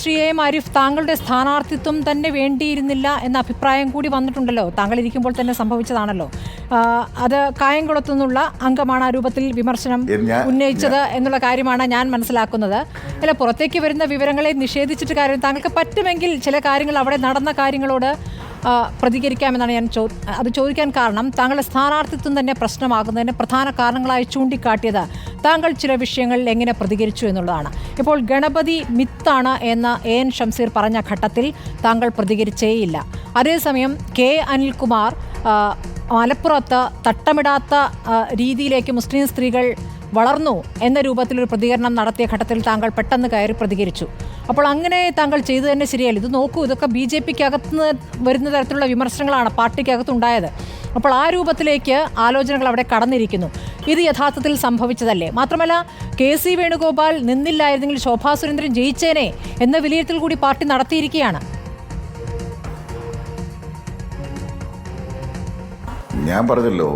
Shri A Arif താങ്കളുടെ സ്ഥാനാർത്ഥിത്വം തന്നെ വേണ്ടിയിരുന്നില്ല എന്ന അഭിപ്രായം കൂടി വന്നിട്ടുണ്ടല്ലോ. താങ്കൾ ഇരിക്കുമ്പോൾ തന്നെ സംഭവിച്ചതാണല്ലോ. അത് കായംകുളത്തു നിന്നുള്ള അംഗമാണ് ആ രൂപത്തിൽ വിമർശനം ഉന്നയിച്ചത് എന്നുള്ള കാര്യമാണ് ഞാൻ മനസ്സിലാക്കുന്നത്. അല്ല പുറത്തേക്ക് വരുന്ന വിവരങ്ങളെ നിഷേധിച്ചിട്ട് കാര്യം താങ്കൾക്ക് പറ്റുമെങ്കിൽ ചില കാര്യങ്ങൾ അവിടെ നടന്ന കാര്യങ്ങളോട് പ്രതികരിക്കാമെന്നാണ് ഞാൻ ചോ അത് ചോദിക്കാൻ കാരണം. താങ്കളുടെ സ്ഥാനാർത്ഥിത്വം തന്നെ പ്രശ്നമാകുന്നതിന് പ്രധാന കാരണങ്ങളായി ചൂണ്ടിക്കാട്ടിയത് താങ്കൾ ചില വിഷയങ്ങളിൽ എങ്ങനെ പ്രതികരിച്ചു എന്നുള്ളതാണ്. ഇപ്പോൾ ഗണപതി മിത്താണ് എന്ന എ എൻ ഷംസീർ പറഞ്ഞ ഘട്ടത്തിൽ താങ്കൾ പ്രതികരിച്ചേയില്ല. അതേസമയം കെ അനിൽകുമാർ മലപ്പുറത്ത് തട്ടമിടാത്ത രീതിയിലേക്ക് മുസ്ലിം സ്ത്രീകൾ വളർന്നു എന്ന രൂപത്തിൽ ഒരു പ്രതികരണം നടത്തിയ ഘട്ടത്തിൽ താങ്കൾ പെട്ടെന്ന് കയറി പ്രതികരിച്ചു. അപ്പോൾ അങ്ങനെ താങ്കൾ ചെയ്തു തന്നെ ശരിയല്ല ഇത് നോക്കൂ ഇതൊക്കെ ബി ജെ പിക്ക് അകത്ത് വരുന്ന തരത്തിലുള്ള വിമർശനങ്ങളാണ് പാർട്ടിക്കകത്തുണ്ടായത് അപ്പോൾ ആ രൂപത്തിലേക്ക് ആലോചനകൾ അവിടെ കടന്നിരിക്കുന്നു. ഇത് യഥാർത്ഥത്തിൽ സംഭവിച്ചതല്ലേ? മാത്രമല്ല കെ സി വേണുഗോപാൽ നിന്നില്ലായിരുന്നെങ്കിൽ ശോഭാ സുരേന്ദ്രൻ ജയിച്ചേനെ എന്ന വിലയിരുത്തൽ കൂടി പാർട്ടി നടത്തിയിരിക്കുകയാണ്. ഞാൻ പറഞ്ഞല്ലോ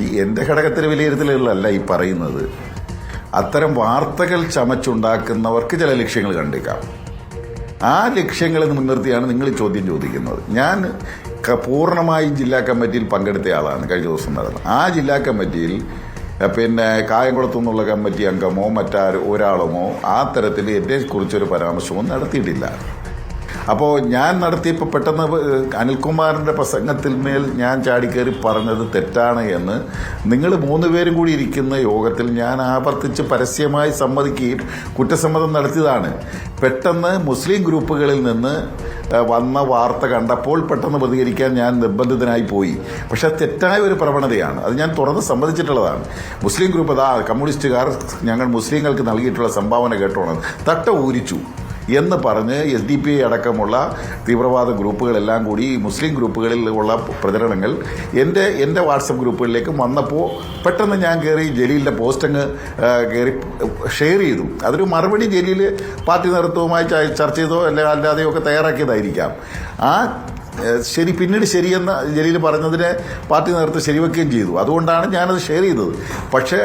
ഈ എന്റെ ഘടകത്തിന് വിലയിരുത്തലുകളല്ല ഈ പറയുന്നത്. അത്തരം വാർത്തകൾ ചമച്ചുണ്ടാക്കുന്നവർക്ക് ചില ലക്ഷ്യങ്ങൾ കണ്ടേക്കാം. ആ ലക്ഷ്യങ്ങളെ മുൻനിർത്തിയാണ് നിങ്ങൾ ചോദ്യം ചോദിക്കുന്നത്. ഞാൻ പൂർണമായും ജില്ലാ കമ്മിറ്റിയിൽ പങ്കെടുത്ത ആളാണ്. കഴിഞ്ഞ ദിവസം നടന്നത് ആ ജില്ലാ കമ്മിറ്റിയിൽ പിന്നെ കായംകുളത്തു നിന്നുള്ള കമ്മിറ്റി അംഗമോ മറ്റാരോ ഒരാളുമോ ആ തരത്തിൽ എന്നെ കുറിച്ചൊരു പരാമർശമോ നടത്തിയിട്ടില്ല. അപ്പോൾ ഞാൻ നടത്തിയപ്പോൾ പെട്ടെന്ന് അനിൽകുമാറിന്റെ പ്രസംഗത്തിൽ മേൽ ഞാൻ ചാടിക്കയറി പറഞ്ഞത് തെറ്റാണ് എന്ന് നിങ്ങൾ മൂന്ന് പേരും കൂടി ഇരിക്കുന്ന യോഗത്തിൽ ഞാൻ ആവർത്തിച്ച് പരസ്യമായി സമ്മതിക്കുകയും കുറ്റസമ്മതം നടത്തിയതാണ്. പെട്ടെന്ന് മുസ്ലിം ഗ്രൂപ്പുകളിൽ നിന്ന് വന്ന വാർത്ത കണ്ടപ്പോൾ പെട്ടെന്ന് പ്രതികരിക്കാൻ ഞാൻ നിർബന്ധിതനായി പോയി. പക്ഷേ തെറ്റായ ഒരു പ്രവണതയാണ്. അത് ഞാൻ തുറന്ന് സമ്മതിച്ചിട്ടുള്ളതാണ്. മുസ്ലിം ഗ്രൂപ്പ് അതാ കമ്മ്യൂണിസ്റ്റുകാർ ഞങ്ങൾ മുസ്ലിങ്ങൾക്ക് നൽകിയിട്ടുള്ള സംഭാവന കേട്ടോണം. തട്ട ഊരിച്ചു. എന്ന് പറഞ്ഞ് എസ് ഡി പി ഐ അടക്കമുള്ള തീവ്രവാദ ഗ്രൂപ്പുകളെല്ലാം കൂടി ഈ മുസ്ലിം ഗ്രൂപ്പുകളിൽ ഉള്ള പ്രചരണങ്ങൾ എന്റെ എന്റെ വാട്സപ്പ് ഗ്രൂപ്പുകളിലേക്ക് വന്നപ്പോൾ പെട്ടെന്ന് ഞാൻ കയറി ജലീലിന്റെ പോസ്റ്റങ്ങ് കയറി ഷെയർ ചെയ്തു. അതൊരു മറുപടി ജലീൽ പാർട്ടി നേതൃത്വവുമായി ചർച്ച ചെയ്തോ അല്ലെ അല്ലാതെയോ ഒക്കെ തയ്യാറാക്കിയതായിരിക്കാം. ആ ശരി പിന്നീട് ശരിയെന്ന് ജലീൽ പറഞ്ഞതിനെ പാർട്ടി നേതൃത്വം ശരിവെക്കുകയും ചെയ്തു. അതുകൊണ്ടാണ് ഞാനത് ഷെയർ ചെയ്തത്. പക്ഷേ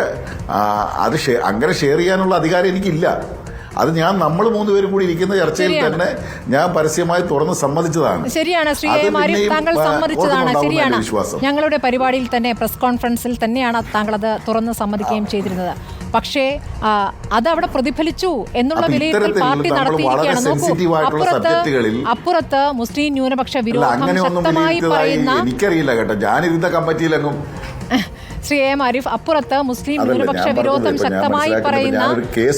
അത് അങ്ങനെ ഷെയർ ചെയ്യാനുള്ള അധികാരം എനിക്കില്ല. അത് ഞാൻ നമ്മൾ മൂന്നുപേരും കൂടി ഇരിക്കുന്ന ചർച്ചയിൽ തന്നെ ഞാൻ പരസ്യമായി തുറന്ന് സമ്മതിച്ചതാണ്. ശരിയാണ് ശ്രീ താങ്കൾ സമ്മതിച്ചതാണ് ശരിയാണ്. ഞങ്ങളുടെ പരിപാടിയിൽ തന്നെ പ്രസ് കോൺഫറൻസിൽ തന്നെയാണ് താങ്കൾ അത് തുറന്ന് സമ്മതിക്കുകയും ചെയ്തിരുന്നത്. പക്ഷേ അത് അവിടെ പ്രതിഫലിച്ചു എന്നുള്ള വിലയിരുത്തൽ പാർട്ടി നടത്തിയിരിക്കുകയാണ്. നോക്കൂ അപ്പുറത്ത് അപ്പുറത്ത് മുസ്ലിം ന്യൂനപക്ഷ വിരോധം ശക്തമായി പറയുന്ന എനിക്കറിയില്ല കേട്ടോ. ഞാനിരുന്ന കമ്മിറ്റിയിലെങ്ങും ശ്രീ എം അരിഫ് അപ്പുറത്ത് മുസ്ലിം ന്യൂനപക്ഷ വിരോധം ശക്തമായി പറയുന്ന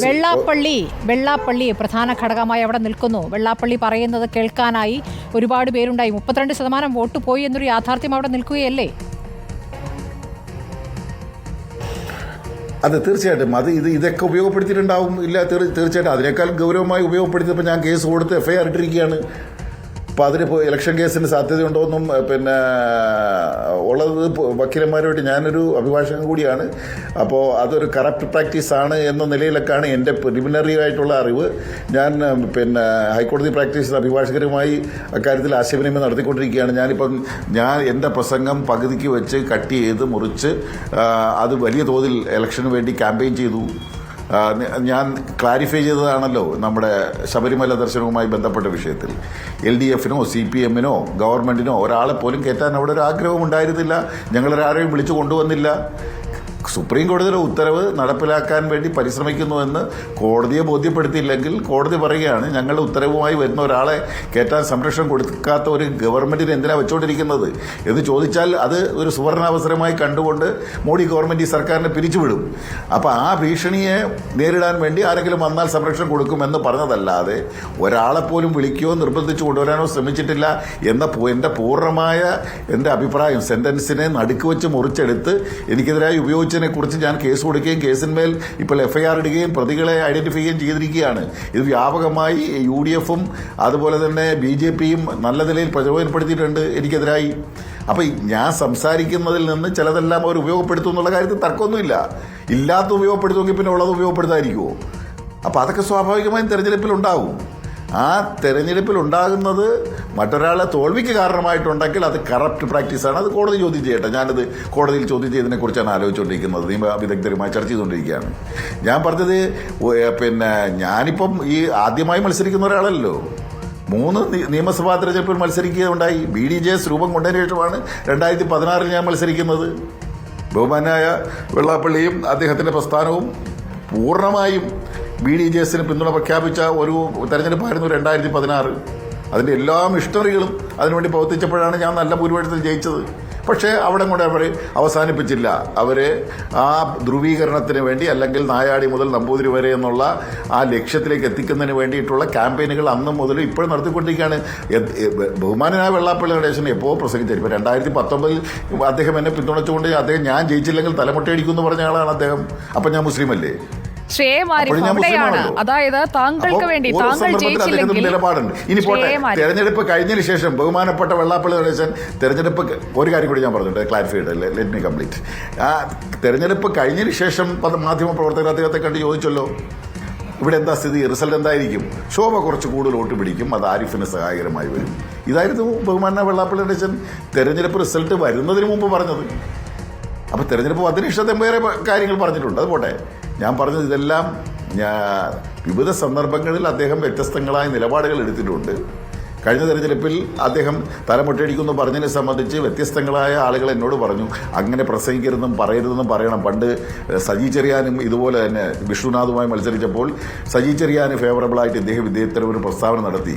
വെള്ളാപ്പള്ളി വെള്ളാപ്പള്ളി പ്രധാന ഘടകമായി അവിടെ നിൽക്കുന്നു. വെള്ളാപ്പള്ളി പറയുന്നത് കേൾക്കാനായി ഒരുപാട് പേരുണ്ടായി. മുപ്പത്തിരണ്ട് ശതമാനം വോട്ട് പോയി എന്നൊരു യാഥാർത്ഥ്യം അവിടെ നിൽക്കുകയല്ലേ? അതെ തീർച്ചയായിട്ടും. അത് ഇത് ഇതൊക്കെ ഉപയോഗപ്പെടുത്തിയിട്ടുണ്ടാവും. ഇല്ല തീർ- തീർച്ചയായിട്ടും അതിനേക്കാൾ ഗൗരവമായി ഉപയോഗപ്പെടുത്തിയപ്പോൾ ഞാൻ കേസ് കൊടുത്ത് എഫ്ഐആർ ഇട്ടിരിക്കുകയാണ്. അപ്പോൾ അതിന് ഇലക്ഷൻ കേസിന് സാധ്യതയുണ്ടോയെന്നും പിന്നെ ഉള്ളത് വക്കീലന്മാരുമായിട്ട് ഞാനൊരു അഭിഭാഷകൻ കൂടിയാണ്. അപ്പോൾ അതൊരു കറപ്റ്റ് പ്രാക്ടീസ് ആണ് എന്ന നിലയിലൊക്കെയാണ് എന്റെ പ്രിലിമിനറി ആയിട്ടുള്ള അറിവ്. ഞാൻ പിന്നെ ഹൈക്കോടതി പ്രാക്ടീസ് അഭിഭാഷകരുമായി അക്കാര്യത്തിൽ ആശയവിനിമയം നടത്തിക്കൊണ്ടിരിക്കുകയാണ്. ഞാനിപ്പം ഞാൻ എന്റെ പ്രസംഗം പകുതിക്ക് വെച്ച് കട്ട് ചെയ്ത് മുറിച്ച് അത് വലിയ തോതിൽ ഇലക്ഷന് വേണ്ടി ക്യാമ്പയിൻ ചെയ്തു. ഞാൻ ക്ലാരിഫൈ ചെയ്തതാണല്ലോ നമ്മുടെ ശബരിമല ദർശനവുമായി ബന്ധപ്പെട്ട വിഷയത്തിൽ. എൽ ഡി എഫിനോ സി പി എമ്മിനോ ഗവൺമെന്റിനോ ഒരാളെ പോലും കയറ്റാൻ അവിടെ ഒരു ആഗ്രഹം ഉണ്ടായിരുന്നില്ല ഞങ്ങളൊരാരെയും വിളിച്ചു കൊണ്ടുവന്നില്ല. സുപ്രീം കോടതിയുടെ ഉത്തരവ് നടപ്പിലാക്കാൻ വേണ്ടി പരിശ്രമിക്കുന്നുവെന്ന് കോടതിയെ ബോധ്യപ്പെടുത്തിയില്ലെങ്കിൽ കോടതി പറയുകയാണ് ഞങ്ങളുടെ ഉത്തരവുമായി വരുന്ന ഒരാളെ കയറ്റാൻ സംരക്ഷണം കൊടുക്കാത്ത ഒരു ഗവൺമെന്റിന് എന്തിനാണ് വെച്ചുകൊണ്ടിരിക്കുന്നത് എന്ന് ചോദിച്ചാൽ അത് ഒരു സുവർണാവസരമായി കണ്ടുകൊണ്ട് മോഡി ഗവൺമെന്റ് ഈ സർക്കാരിനെ പിരിച്ചുവിടും. അപ്പോൾ ആ ഭീഷണിയെ നേരിടാൻ വേണ്ടി ആരെങ്കിലും വന്നാൽ സംരക്ഷണം കൊടുക്കുമെന്ന് പറഞ്ഞതല്ലാതെ ഒരാളെ പോലും വിളിക്കുകയോ നിർബന്ധിച്ചു കൊണ്ടുവരാനോ ശ്രമിച്ചിട്ടില്ല എന്ന എന്റെ പൂർണമായ എന്റെ അഭിപ്രായം സെന്റൻസിനെ നടുക്ക് വെച്ച് മുറിച്ചെടുത്ത് എനിക്കെതിരായി ഉപയോഗിച്ചതിനെ കുറിച്ച് ഞാൻ കേസ് കൊടുക്കുകയും കേസിന്മേൽ ഇപ്പോൾ എഫ്ഐആർ ഇടുകയും പ്രതികളെ ഐഡന്റിഫൈ ചെയ്യുകയും ചെയ്തിരിക്കുകയാണ്. ഇത് വ്യാപകമായി യു ഡി എഫും അതുപോലെ തന്നെ ബി ജെ പിയും നല്ല നിലയിൽ പ്രചോദനപ്പെടുത്തിയിട്ടുണ്ട് എനിക്കെതിരായി. അപ്പോൾ ഞാൻ സംസാരിക്കുന്നതിൽ നിന്ന് ചിലതെല്ലാം അവർ ഉപയോഗപ്പെടുത്തും എന്നുള്ള കാര്യത്തിൽ തർക്കമൊന്നുമില്ല. ഇല്ലാത്ത ഉപയോഗപ്പെടുത്തുമെങ്കിൽ പിന്നെ ഉള്ളത് ഉപയോഗപ്പെടുത്താതിരിക്കുമോ അപ്പോൾ അതൊക്കെ സ്വാഭാവികമായും തെരഞ്ഞെടുപ്പിൽ ഉണ്ടാവും ആ തെരഞ്ഞെടുപ്പിൽ ഉണ്ടാകുന്നത് മറ്റൊരാളെ തോൽവിക്ക് കാരണമായിട്ടുണ്ടെങ്കിൽ അത് കറപ്റ്റ് പ്രാക്ടീസാണ് അത് കോടതി ചോദ്യം ചെയ്യട്ടെ. ഞാനത് കോടതിയിൽ ചോദ്യം ചെയ്തതിനെ കുറിച്ചാണ് ആലോചിച്ചുകൊണ്ടിരിക്കുന്നത്. നിയമ വിദഗ്ധരുമായി ചർച്ച ചെയ്തുകൊണ്ടിരിക്കുകയാണ്. ഞാൻ പറഞ്ഞത് പിന്നെ ഞാനിപ്പം ഈ ആദ്യമായി മത്സരിക്കുന്ന ഒരാളല്ലോ. മൂന്ന് നിയമസഭാ തെരഞ്ഞെടുപ്പിൽ മത്സരിക്കുകയുണ്ടായി. ബി ഡി ജെ എസ് രൂപം കൊണ്ടതിന് ശേഷമാണ് രണ്ടായിരത്തി പതിനാറിൽ ഞാൻ മത്സരിക്കുന്നത്. ബഹുമാനായ വെള്ളാപ്പള്ളിയും അദ്ദേഹത്തിന്റെ പ്രസ്ഥാനവും പൂർണമായും ബി ഡി ജെ എസിന് പിന്തുണ പ്രഖ്യാപിച്ച ഒരു തെരഞ്ഞെടുപ്പായിരുന്നു രണ്ടായിരത്തി പതിനാറ് അതിന്റെ എല്ലാ മിഷണറികളും അതിനുവേണ്ടി പ്രവർത്തിച്ചപ്പോഴാണ് ഞാൻ നല്ല ഭൂരിപക്ഷത്തിൽ ജയിച്ചത്. പക്ഷേ അവിടെ കൂടെ അവർ അവസാനിപ്പിച്ചില്ല. അവർ ആ ധ്രുവീകരണത്തിന് വേണ്ടി അല്ലെങ്കിൽ നായാടി മുതൽ നമ്പൂതിരി വരെ എന്നുള്ള ആ ലക്ഷ്യത്തിലേക്ക് എത്തിക്കുന്നതിന് വേണ്ടിയിട്ടുള്ള ക്യാമ്പയിനുകൾ അന്ന് മുതൽ ഇപ്പോഴും നടത്തിക്കൊണ്ടിരിക്കുകയാണ്. ബഹുമാനായ വെള്ളാപ്പള്ളി നടേശൻ എപ്പോൾ പ്രസംഗിച്ചത് ഇപ്പോൾ രണ്ടായിരത്തി പത്തൊമ്പതിൽ അദ്ദേഹം എന്നെ പിന്തുണച്ചുകൊണ്ട് അദ്ദേഹം ഞാൻ ജയിച്ചില്ലെങ്കിൽ തലമുട്ടയടിക്കുമെന്ന് പറഞ്ഞ ആളാണ് അദ്ദേഹം. അപ്പം ഞാൻ മുസ്ലിം അവിടെയാണ് അതായത് താങ്കൾക്ക് വേണ്ടി താങ്കൾ ജയിച്ചില്ലെങ്കിൽ നിലപാടുണ്ട്. ഇനി പോട്ടെ തെരഞ്ഞെടുപ്പ് കഴിഞ്ഞതിന് ശേഷം ബഹുമാനപ്പെട്ട വെള്ളാപ്പള്ളി നടേശൻ തെരഞ്ഞെടുപ്പ് ഒരു കാര്യം കൂടി ഞാൻ പറഞ്ഞിട്ട് ക്ലാരിഫൈഡ് ലെറ്റ് മീ കംപ്ലീറ്റ് ആ തെരഞ്ഞെടുപ്പ് കഴിഞ്ഞതിന് ശേഷം മാധ്യമ പ്രവർത്തകർ അദ്ദേഹത്തെ കണ്ട് ചോദിച്ചല്ലോ ഇവിടെ എന്താ സ്ഥിതി റിസൾട്ട് എന്തായിരിക്കും? ശോഭ കുറച്ച് കൂടുതൽ വോട്ട് പിടിക്കും അത് ആരിഫിന് സഹായകരമായി വരും. ഇതായിരുന്നു ബഹുമാന വെള്ളാപ്പള്ളി നടേശൻ തെരഞ്ഞെടുപ്പ് റിസൾട്ട് വരുന്നതിന് മുമ്പ് പറഞ്ഞത്. അപ്പോൾ തെരഞ്ഞെടുപ്പ് വന്നതിന് ഇഷ്ടത്തെ വേറെ കാര്യങ്ങൾ പറഞ്ഞിട്ടുണ്ട് അത് പോട്ടെ. ഞാൻ പറഞ്ഞത് ഇതെല്ലാം വിവിധ സന്ദർഭങ്ങളിൽ അദ്ദേഹം വ്യത്യസ്തങ്ങളായ നിലപാടുകൾ എടുത്തിട്ടുണ്ട്. കഴിഞ്ഞ തെരഞ്ഞെടുപ്പിൽ അദ്ദേഹം തലമുട്ടടിക്കുന്നു പറഞ്ഞതിനെ സംബന്ധിച്ച് വ്യത്യസ്തങ്ങളായ ആളുകൾ എന്നോട് പറഞ്ഞു. അങ്ങനെ പ്രസംഗിക്കരുതെന്നും പറയരുതെന്നും പറയണം. പണ്ട് സജി ചെറിയാനും ഇതുപോലെ തന്നെ വിഷ്ണുനാഥുമായി മത്സരിച്ചപ്പോൾ സജി ചെറിയാന് ഫേവറബിളായിട്ട് ഇദ്ദേഹം ഇദ്ദേഹത്തിന് ഒരു പ്രസ്താവന നടത്തി.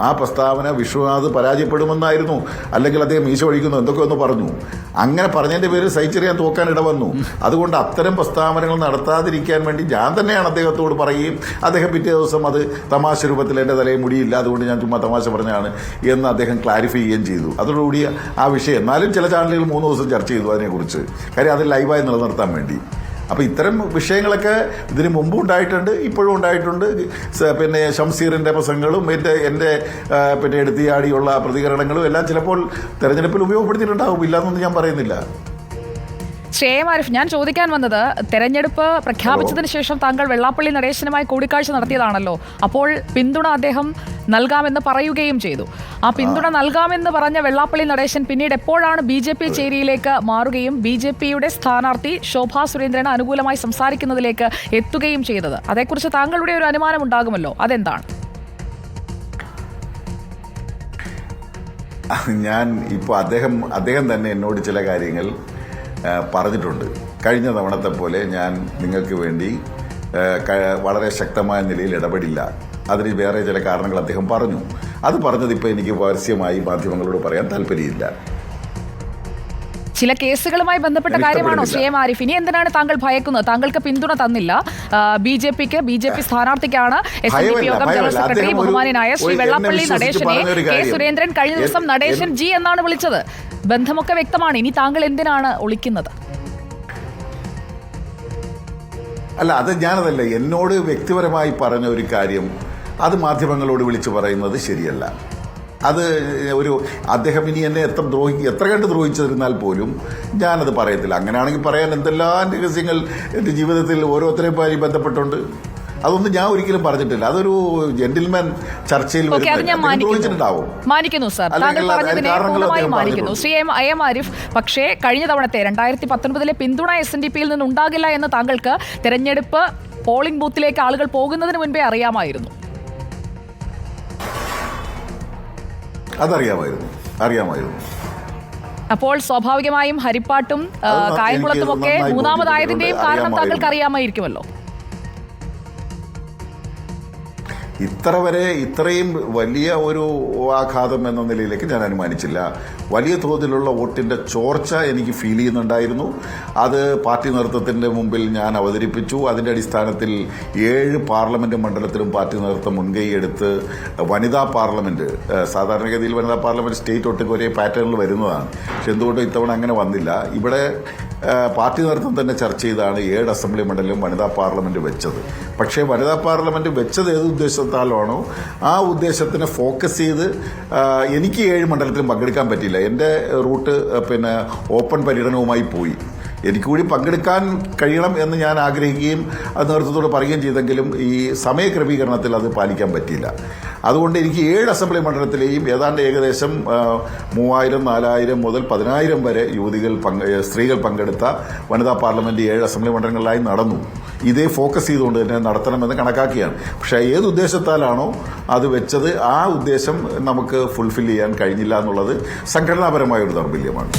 ആ പ്രസ്താവന വിഷ്ണുനാഥ് പരാജയപ്പെടുമെന്നായിരുന്നു. അല്ലെങ്കിൽ അദ്ദേഹം മീശ ഒഴിക്കുന്നു എന്തൊക്കെ പറഞ്ഞു. അങ്ങനെ പറഞ്ഞതിന്റെ പേരിൽ സഹിച്ചെറിയാൻ തോക്കാൻ ഇടവന്നു അതുകൊണ്ട് അത്തരം പ്രസ്താവനകൾ നടത്താതിരിക്കാൻ വേണ്ടി ഞാൻ തന്നെയാണ് അദ്ദേഹത്തോട് പറയുകയും അദ്ദേഹം പിറ്റേ ദിവസം അത് തമാശ രൂപത്തിൽ എന്റെ തലയിൽ മുടിയില്ല അതുകൊണ്ട് ഞാൻ ചുമ്മാ തമാശ പറഞ്ഞാണ് എന്ന് അദ്ദേഹം ക്ലാരിഫൈ ചെയ്യുകയും ചെയ്തു. അതോടുകൂടി ആ വിഷയം എന്നാലും ചില ചാനലുകൾ മൂന്ന് ദിവസം ചർച്ച ചെയ്തു അതിനെക്കുറിച്ച്. കാര്യം അത് ലൈവായി നിലനിർത്താൻ വേണ്ടി. അപ്പോൾ ഇത്തരം വിഷയങ്ങളൊക്കെ ഇതിന് മുമ്പും ഉണ്ടായിട്ടുണ്ട് ഇപ്പോഴും ഉണ്ടായിട്ടുണ്ട്. പിന്നെ ഷംസീറിന്റെ പ്രസംഗങ്ങളും എന്റെ എന്റെ പിന്നെ എടുത്തിയാടിയുള്ള പ്രതികരണങ്ങളും എല്ലാം ചിലപ്പോൾ തെരഞ്ഞെടുപ്പിൽ ഉപയോഗപ്പെടുത്തിയിട്ടുണ്ടാവും ഇല്ലാന്നൊന്നും ഞാൻ പറയുന്നില്ല. ശ്രീ ആരിഫ് ഞാൻ ചോദിക്കാൻ വന്നത് തെരഞ്ഞെടുപ്പ് പ്രഖ്യാപിച്ചതിന് ശേഷം താങ്കൾ വെള്ളാപ്പള്ളി നടേശനുമായി കൂടിക്കാഴ്ച നടത്തിയതാണല്ലോ. അപ്പോൾ പിന്തുണ അദ്ദേഹം നൽകാമെന്ന് പറയുകയും ചെയ്തു. ആ പിന്തുണ നൽകാമെന്ന് പറഞ്ഞ വെള്ളാപ്പള്ളി നടേശൻ പിന്നീട് എപ്പോഴാണ് ബി ജെ പി ചേരിയിലേക്ക് മാറുകയും ബി ജെ പിയുടെ സ്ഥാനാർത്ഥി ശോഭാ സുരേന്ദ്രന് അനുകൂലമായി സംസാരിക്കുന്നതിലേക്ക് എത്തുകയും ചെയ്തത്? അതേക്കുറിച്ച് താങ്കളുടെ ഒരു അനുമാനം ഉണ്ടാകുമല്ലോ. അതെന്താണ്? ഞാൻ ഇപ്പോൾ അദ്ദേഹം അദ്ദേഹം തന്നെ എന്നോട് ചില കാര്യങ്ങൾ പറഞ്ഞിട്ടുണ്ട്. കഴിഞ്ഞ തവണത്തെ പോലെ ഞാൻ നിങ്ങൾക്ക് വേണ്ടി വളരെ ശക്തമായ നിലയിൽ ഇടപെടില്ല. അതിന് വേറെ ചില കാരണങ്ങൾ അദ്ദേഹം പറഞ്ഞു. അത് പറഞ്ഞതിപ്പോൾ എനിക്ക് പരസ്യമായി മാധ്യമങ്ങളോട് പറയാൻ താല്പര്യമില്ല. ചില കേസുകളുമായി ബന്ധപ്പെട്ട കാര്യമാണോ? C M Arif. ഇനി എന്തിനാണ് താങ്കൾ ഭയക്കുന്നത്? താങ്കൾക്ക് പിന്തുണ തന്നില്ല. ബി ജെ പിക്ക് ബി ജെ പി സ്ഥാനാർത്ഥിക്കാണ് എസ് എൻ ഡി പി യോഗം ജനറൽ സെക്രട്ടറി ബഹുമാനായ ശ്രീ വെള്ളാപ്പള്ളി നടേശനെ കെ സുരേന്ദ്രൻ കഴിഞ്ഞ ദിവസം നടേശൻ ജി എന്നാണ് വിളിച്ചത്. ബന്ധമൊക്കെ വ്യക്തമാണ്. ഇനി താങ്കൾ എന്തിനാണ് ഒളിക്കുന്നത്? അല്ല അത് ഞാനതല്ല. എന്നോട് വ്യക്തിപരമായി പറഞ്ഞ ഒരു കാര്യം അത് മാധ്യമങ്ങളോട് വിളിച്ചു പറയുന്നത് ശരിയല്ല. അത് ഒരു അദ്ദേഹം ഇനി എന്നെ എത്ര ദ്രോഹി എത്ര കണ്ട് ദ്രോഹിച്ചിരുന്നാൽ പോലും ഞാനത് പറയത്തില്ല. അങ്ങനെയാണെങ്കിൽ പറയാൻ എന്തെല്ലാം രഹസ്യങ്ങൾ എന്റെ ജീവിതത്തിൽ ഓരോരുത്തരെയുമായി ബന്ധപ്പെട്ടുണ്ട്. അതൊന്നും ഞാൻ ഒരിക്കലും പറഞ്ഞിട്ടില്ല. അതൊരു ജെന്റിൽമാൻ ചർച്ചയിൽ മാനിക്കുന്നു. സാർ താങ്കൾ പറഞ്ഞതിനെ പൂർണമായും മാനിക്കുന്നു. Shri M A M Arif പക്ഷേ കഴിഞ്ഞ തവണത്തെ രണ്ടായിരത്തി പത്തൊൻപതിലെ പിന്തുണ എസ് എൻ ഡി പിയിൽ നിന്ന് ഉണ്ടാകില്ല എന്ന് താങ്കൾക്ക് തെരഞ്ഞെടുപ്പ് പോളിംഗ് ബൂത്തിലേക്ക് ആളുകൾ പോകുന്നതിന് മുൻപേ അറിയാമായിരുന്നു. അതറിയാമായിരുന്നു. അറിയാമായിരുന്നു. അപ്പോൾ സ്വാഭാവികമായും ഹരിപ്പാട്ടും കായംകുളത്തും ഒക്കെ മൂന്നാമതായതിന്റെയും കാരണം താങ്കൾക്ക് അറിയാമായിരിക്കുമല്ലോ. ഇത്ര വരെ ഇത്രയും വലിയ ഒരു ആഘാതം എന്ന നിലയിലേക്ക് ഞാൻ അനുമാനിച്ചില്ല. വലിയ തോതിലുള്ള വോട്ടിന്റെ ചോർച്ച എനിക്ക് ഫീൽ ചെയ്യുന്നുണ്ടായിരുന്നു. അത് പാർട്ടി നേതൃത്വത്തിന്റെ മുമ്പിൽ ഞാൻ അവതരിപ്പിച്ചു. അതിന്റെ അടിസ്ഥാനത്തിൽ ഏഴ് പാർലമെന്റ് മണ്ഡലത്തിലും പാർട്ടി നേതൃത്വം മുൻകൈയെടുത്ത് വനിതാ പാർലമെന്റ് സാധാരണഗതിയിൽ വനിതാ പാർലമെന്റ് സ്റ്റേറ്റ് ഒട്ടുക്ക് ഒരേ പാറ്റേണിൽ വരുന്നതാണ്. പക്ഷെ എന്തുകൊണ്ടും ഇത്തവണ അങ്ങനെ വന്നില്ല. ഇവിടെ പാർട്ടി നേതൃത്വം തന്നെ ചർച്ച ചെയ്താണ് ഏഴ് അസംബ്ലി മണ്ഡലം വനിതാ പാർലമെന്റ് വെച്ചത്. പക്ഷേ വനിതാ പാർലമെന്റ് വെച്ചത് ഏത് ഉദ്ദേശത്താലാണോ ആ ഉദ്ദേശത്തിനെ ഫോക്കസ് ചെയ്ത് എനിക്ക് ഏഴ് മണ്ഡലത്തിലും പങ്കെടുക്കാൻ പറ്റിയില്ല. എന്റെ റൂട്ട് പിന്നെ ഓപ്പൺ പര്യടനവുമായി പോയി. എനിക്ക് കൂടി പങ്കെടുക്കാൻ കഴിയണം എന്ന് ഞാൻ ആഗ്രഹിക്കുകയും അത് നേതൃത്വത്തോട് പറയുകയും ചെയ്തെങ്കിലും ഈ സമയക്രമീകരണത്തിൽ അത് പാലിക്കാൻ പറ്റിയില്ല. അതുകൊണ്ട് എനിക്ക് ഏഴ് അസംബ്ലി മണ്ഡലത്തിലെയും ഏതാണ്ട് ഏകദേശം മൂവായിരം നാലായിരം മുതൽ പതിനായിരം വരെ യുവതികൾ സ്ത്രീകൾ പങ്കെടുത്ത വനിതാ പാർലമെന്റ് ഏഴ് അസംബ്ലി മണ്ഡലങ്ങളിലായി നടന്നു. ഇതേ ഫോക്കസ് ചെയ്തുകൊണ്ട് തന്നെ നടത്തണമെന്ന് കണക്കാക്കിയാണ്. പക്ഷേ ഏത് ഉദ്ദേശത്താലാണോ അത് വെച്ചത് ആ ഉദ്ദേശം നമുക്ക് ഫുൾഫിൽ ചെയ്യാൻ കഴിഞ്ഞില്ല എന്നുള്ളത് സംഘടനാപരമായ ഒരു ദൗർബല്യമാണ്.